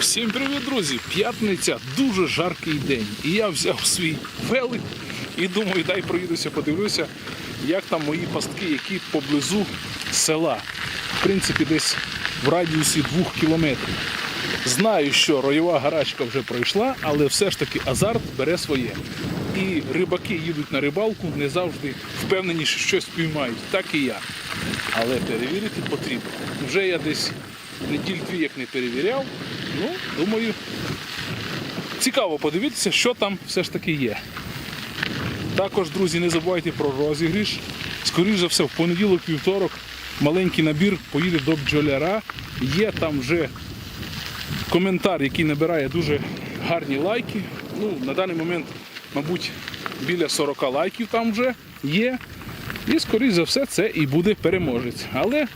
Всім привіт, друзі! П'ятниця дуже жаркий день. І я взяв свій велик і думаю, дай проїдуся, подивлюся, як там мої пастки, які поблизу села. В принципі, десь в радіусі двох кілометрів. Знаю, що роєва гарачка вже пройшла, але все ж таки азарт бере своє. І рибаки їдуть на рибалку, не завжди впевнені, що щось піймають. Так і я. Але перевірити потрібно. Вже я десь неділь-дві як не перевіряв. Ну, думаю, цікаво подивитися, що там все ж таки є. Також, друзі, не забувайте про розігріш. Скоріше за все, в понеділок, вівторок маленький набір поїде до бджоляра. Є там вже коментар, який набирає дуже гарні лайки. Ну, на даний момент, мабуть, біля 40 лайків там вже є. І, скоріш за все, це і буде переможець. Але,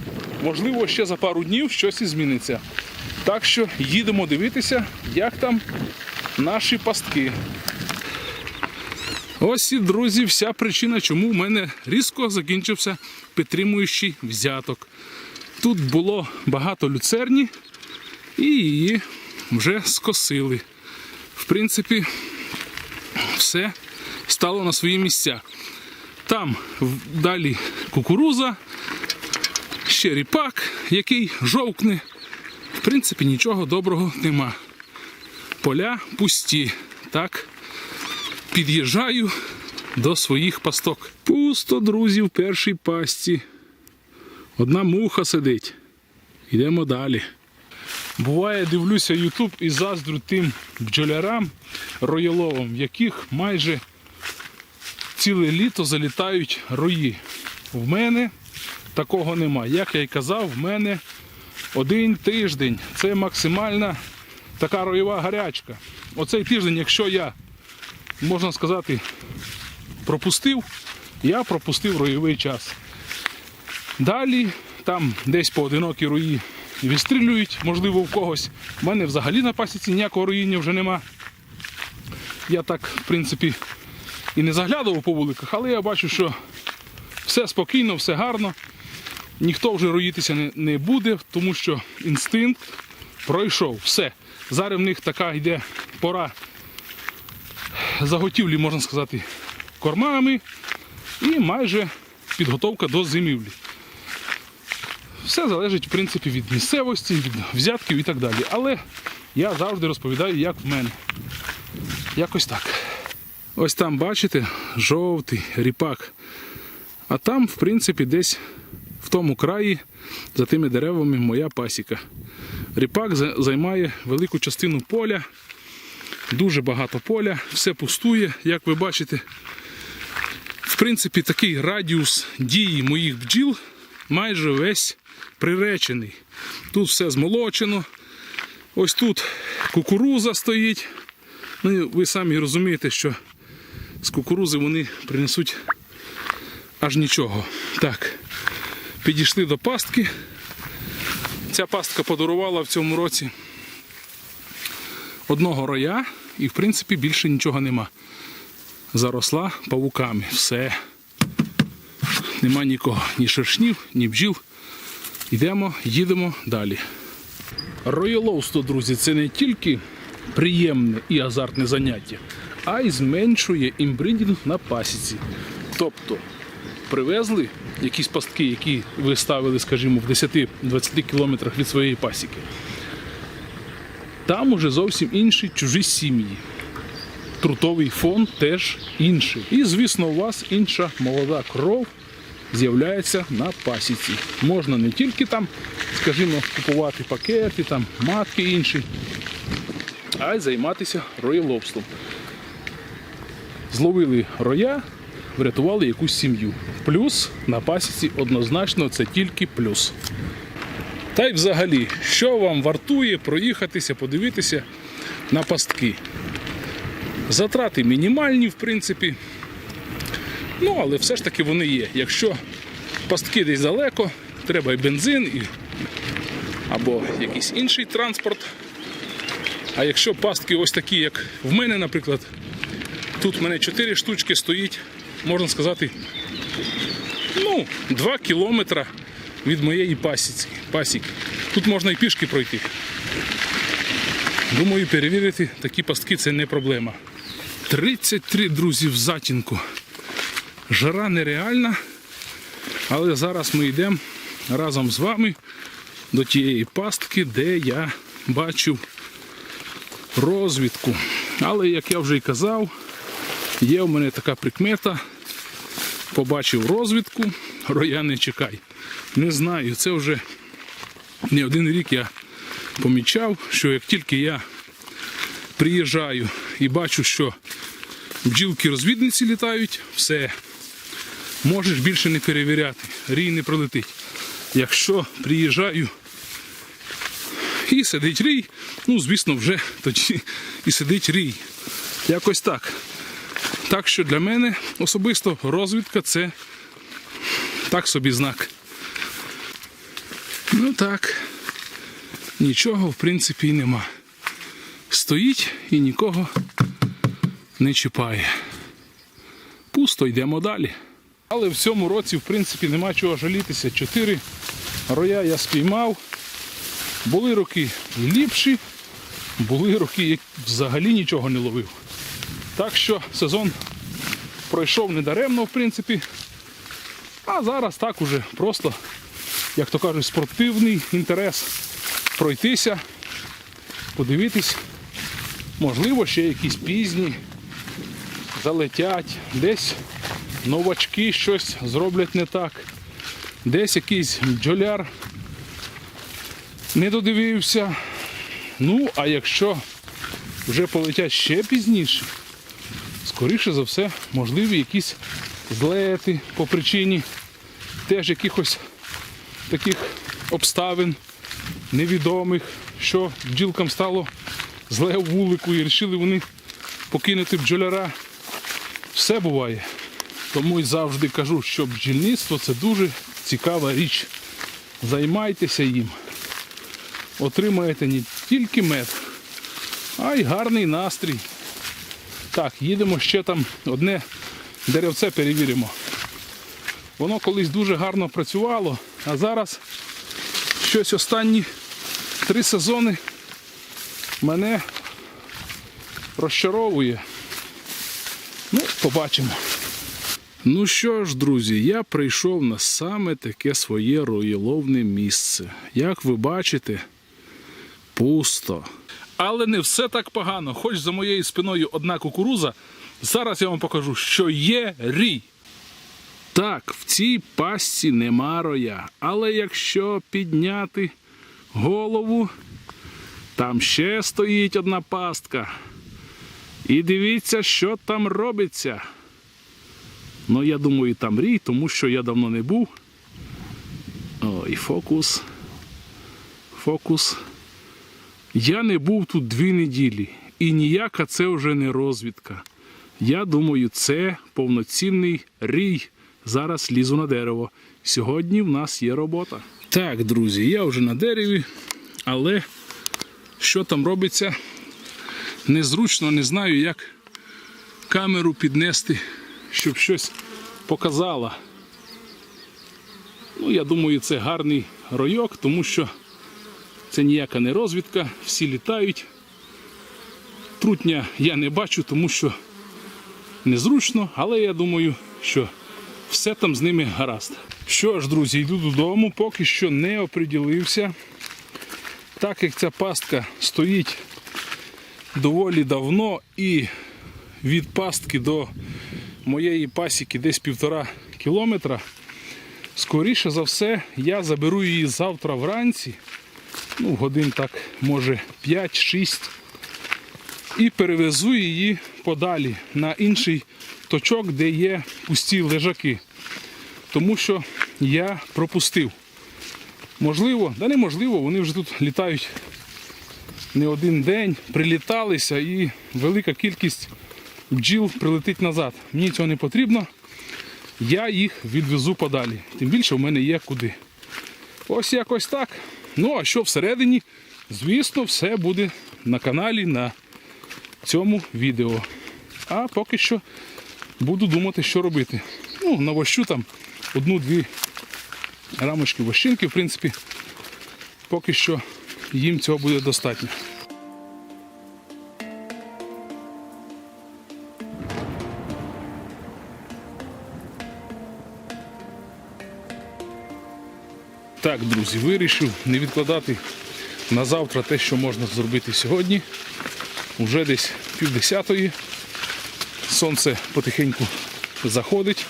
можливо, ще за пару днів щось і зміниться. Так що їдемо дивитися, як там наші пастки. Ось і, друзі, вся причина, чому в мене різко закінчився підтримуючий взяток. Тут було багато люцерні і її вже скосили. В принципі, все стало на свої місця. Там далі кукуруза, ще ріпак, який жовкне. В принципі, нічого доброго нема. Поля пусті. Так, під'їжджаю до своїх пасток. Пусто, друзі, в першій пастці. Одна муха сидить. Йдемо далі. Буває, дивлюся YouTube і заздрю тим бджолярам рояловим, в яких майже ціле літо залітають рої. В мене такого нема. Як я й казав, в мене один тиждень. Це максимальна така роєва гарячка. Оцей тиждень, якщо я, можна сказати, пропустив, я пропустив роєвий час. Далі там десь поодинокі рої відстрілюють, можливо, в когось. У мене взагалі на пасіці ніякого роїння вже нема. Я так, в принципі, і не заглядував по вуликах, але я бачу, що все спокійно, все гарно. Ніхто вже роїтися не, не буде, тому що інстинкт пройшов. Все. Зараз в них така йде пора заготівлі, можна сказати, кормами і майже підготовка до зимівлі. Все залежить, в принципі, від місцевості, від взятків і так далі. Але я завжди розповідаю, як в мене. Якось так. Ось там, бачите, жовтий ріпак. А там, в принципі, десь в тому краї, за тими деревами, моя пасіка. Ріпак займає велику частину поля, дуже багато поля, все пустує, як ви бачите. В принципі, такий радіус дії моїх бджіл майже весь приречений. Тут все змолочено. Ось тут кукуруза стоїть. Ну, ви самі розумієте, що з кукурузи вони принесуть аж нічого. Так, підійшли до пастки. Ця пастка подарувала в цьому році одного роя, і в принципі більше нічого нема. Заросла павуками. Все. Нема нікого, ні шершнів, ні бджіл. Йдемо, їдемо далі. Роєловство, друзі, це не тільки приємне і азартне заняття, а й зменшує імбридінг на пасіці. Тобто привезли якісь пастки, які ви ставили, скажімо, в 10-20 кілометрах від своєї пасіки. Там уже зовсім інші чужі сім'ї. Трутовий фон теж інший. І, звісно, у вас інша молода кров з'являється на пасіці. Можна не тільки там, скажімо, купувати пакети, там матки інші, а й займатися роєловством. Зловили роя, врятували якусь сім'ю. Плюс на пасіці однозначно це тільки плюс. Та й взагалі, що вам вартує проїхатися, подивитися на пастки? Затрати мінімальні, в принципі. Ну, але все ж таки вони є. Якщо пастки десь далеко, треба і бензин, і... або якийсь інший транспорт. А якщо пастки ось такі, як в мене, наприклад, тут в мене 4 штучки стоїть, можна сказати, ну, 2 кілометра від моєї пасіки. пасіки. Тут можна і пішки пройти. Думаю, перевірити такі пастки це не проблема. 33 друзі в затінку. Жара нереальна, але зараз ми йдемо разом з вами до тієї пастки, де я бачив розвідку. Але, як я вже й казав, є в мене така прикмета. Побачив розвідку, роя не чекай. Не знаю, це вже не один рік я помічав, що як тільки я приїжджаю і бачу, що бджілки-розвідниці літають, все, можеш більше не перевіряти, рій не пролетить. Якщо приїжджаю і сидить рій, ну, звісно, вже тоді і сидить рій. Якось так. Так що для мене особисто розвідка це так собі знак. Ну так, нічого в принципі і нема. Стоїть і нікого не чіпає. Пусто йдемо далі. Але в цьому році, в принципі, нема чого жалітися. Чотири роя я спіймав. Були роки ліпші, були роки, як взагалі нічого не ловив. Так що сезон пройшов недаремно, в принципі. А зараз так уже просто, як то кажуть, спортивний інтерес пройтися, подивитись. Можливо, ще якісь пізні залетять, десь новачки щось зроблять не так, десь якийсь бджоляр не додивився. Ну, а якщо вже полетять ще пізніше, скоріше за все, можливі якісь злети по причині теж якихось таких обставин невідомих, що бджілкам стало зле в вулику і вирішили вони покинути бджоляра. Все буває. Тому й завжди кажу, що бджільництво це дуже цікава річ. Займайтеся їм. Отримаєте не тільки мед, а й гарний настрій. Так, їдемо ще там одне деревце перевіримо. Воно колись дуже гарно працювало, а зараз щось останні три сезони мене розчаровує. Ну, побачимо. Ну що ж, друзі, я прийшов на саме таке своє роєловне місце. Як ви бачите, пусто. Але не все так погано. Хоч за моєю спиною одна кукуруза, зараз я вам покажу, що є рій. Так, в цій пастці нема роя. Але якщо підняти голову, там ще стоїть одна пастка. І дивіться, що там робиться. Ну, я думаю, там рій, тому що я давно не був. О, і фокус. Фокус. Я не був тут дві неділі. І ніяка це вже не розвідка. Я думаю, це повноцінний рій. Зараз лізу на дерево. Сьогодні в нас є робота. Так, друзі, я вже на дереві, але що там робиться? Незручно, не знаю, як камеру піднести, щоб щось показала. Ну, я думаю, це гарний ройок, тому що це ніяка не розвідка, всі літають. Трутня я не бачу, тому що незручно, але я думаю, що все там з ними гаразд. Що ж, друзі, йду додому, поки що не оприділився. Так як ця пастка стоїть доволі давно і від пастки до моєї пасіки десь півтора кілометра, скоріше за все, я заберу її завтра вранці, ну, годин так, може 5-6, і перевезу її подалі на інший точок, де є пусті лежаки. Тому що я пропустив. Можливо, да неможливо, вони вже тут літають не один день, приліталися і велика кількість бджіл прилетить назад. Мені цього не потрібно. Я їх відвезу подалі. Тим більше в мене є куди. Ось якось так. Ну, а що всередині, звісно, все буде на каналі на цьому відео. А поки що буду думати, що робити. Ну, навощу там одну-дві рамочки вощинки, в принципі, поки що їм цього буде достатньо. Так, друзі, вирішив не відкладати на завтра те, що можна зробити сьогодні. Уже десь півдесятої. Сонце потихеньку заходить.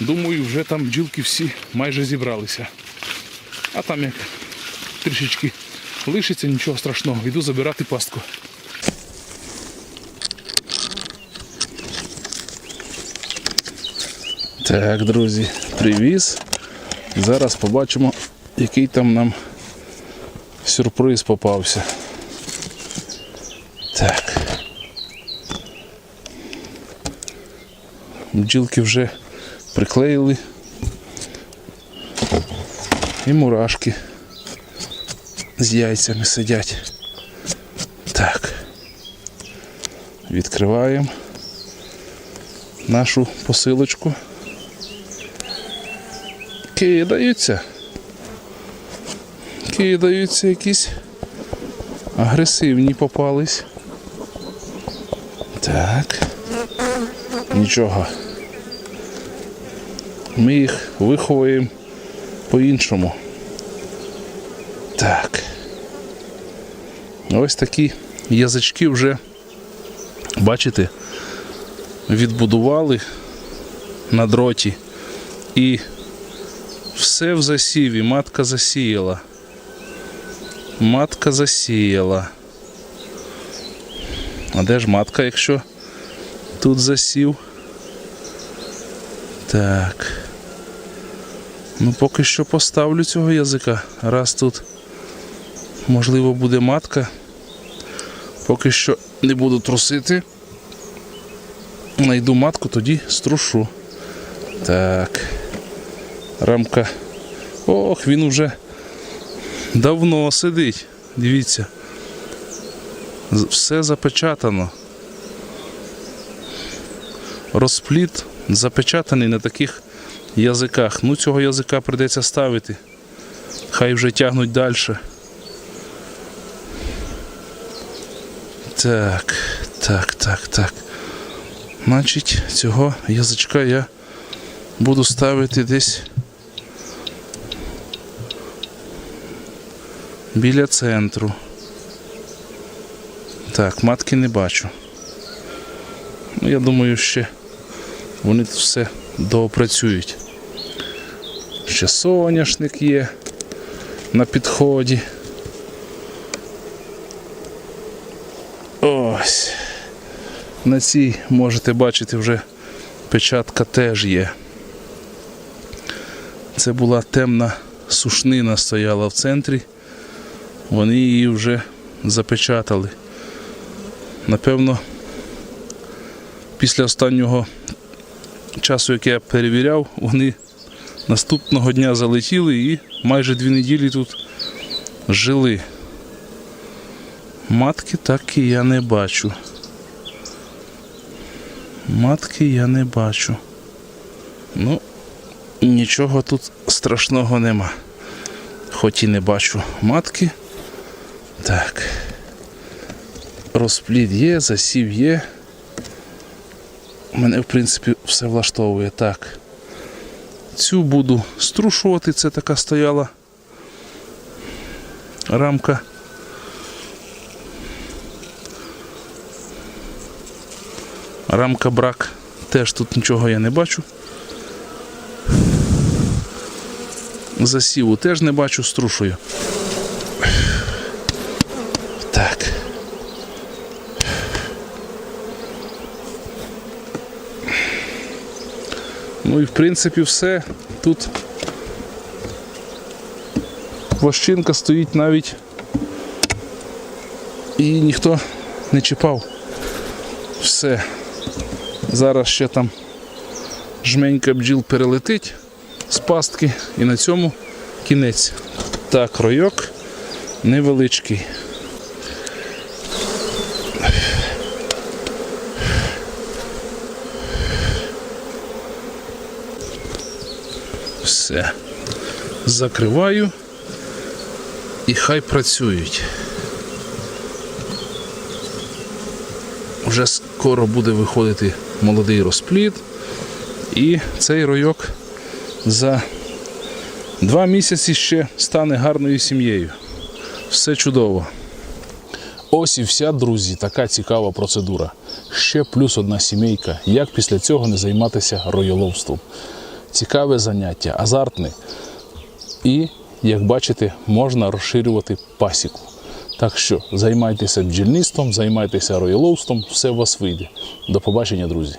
Думаю, вже там бджілки всі майже зібралися. А там як трішечки лишиться, нічого страшного. Йду забирати пастку. Так, друзі, привіз. Зараз побачимо, який там нам сюрприз попався. Так. Бджілки вже приклеїли. І мурашки з яйцями сидять. Так. Відкриваємо нашу посилочку. Кидаються. Кидаються якісь агресивні попались. Так. Нічого. Ми їх виховуємо по-іншому. Так. Ось такі язички вже, бачите, відбудували на дроті. І все в засіві, матка засіяла. Матка засіяла. А де ж матка, якщо тут засів? Так. Ну, поки що поставлю цього язика. Раз тут, можливо, буде матка. Поки що не буду трусити. Найду матку, тоді струшу. Так. Рамка. Ох, він уже давно сидить. Дивіться. Все запечатано. Розпліт запечатаний на таких язиках. Ну, цього язика прийдеться ставити. Хай вже тягнуть далі. Так, так, так, так. Значить, цього язичка я буду ставити десь біля центру. Так, матки не бачу. Ну, я думаю, ще вони тут все доопрацюють. Ще соняшник є на підході. Ось. На цій можете бачити вже печатка теж є. Це була темна сушнина стояла в центрі. Вони її вже запечатали. Напевно, після останнього часу, як я перевіряв, вони наступного дня залетіли і майже дві неділі тут жили. Матки так і я не бачу. Матки я не бачу. Ну, нічого тут страшного нема. Хоч і не бачу матки. Так. Розплід є, засів є. Мене, в принципі, все влаштовує так. Цю буду струшувати, це така стояла рамка. Рамка брак. Теж тут нічого я не бачу. Засіву теж не бачу, струшую. Так. Ну і в принципі все. Тут вощинка стоїть навіть і ніхто не чіпав. Все. Зараз ще там жменька бджіл перелетить з пастки і на цьому кінець. Так, ройок невеличкий. Все. Закриваю і хай працюють. Вже скоро буде виходити молодий розплід. І цей ройок за Два місяці ще стане гарною сім'єю. Все чудово. Ось і вся, друзі, така цікава процедура. Ще плюс одна сімейка. Як після цього не займатися роєловством? Цікаве заняття, азартне. І, як бачите, можна розширювати пасіку. Так що займайтеся бджільництвом, займайтеся роєловством, все у вас вийде. До побачення, друзі.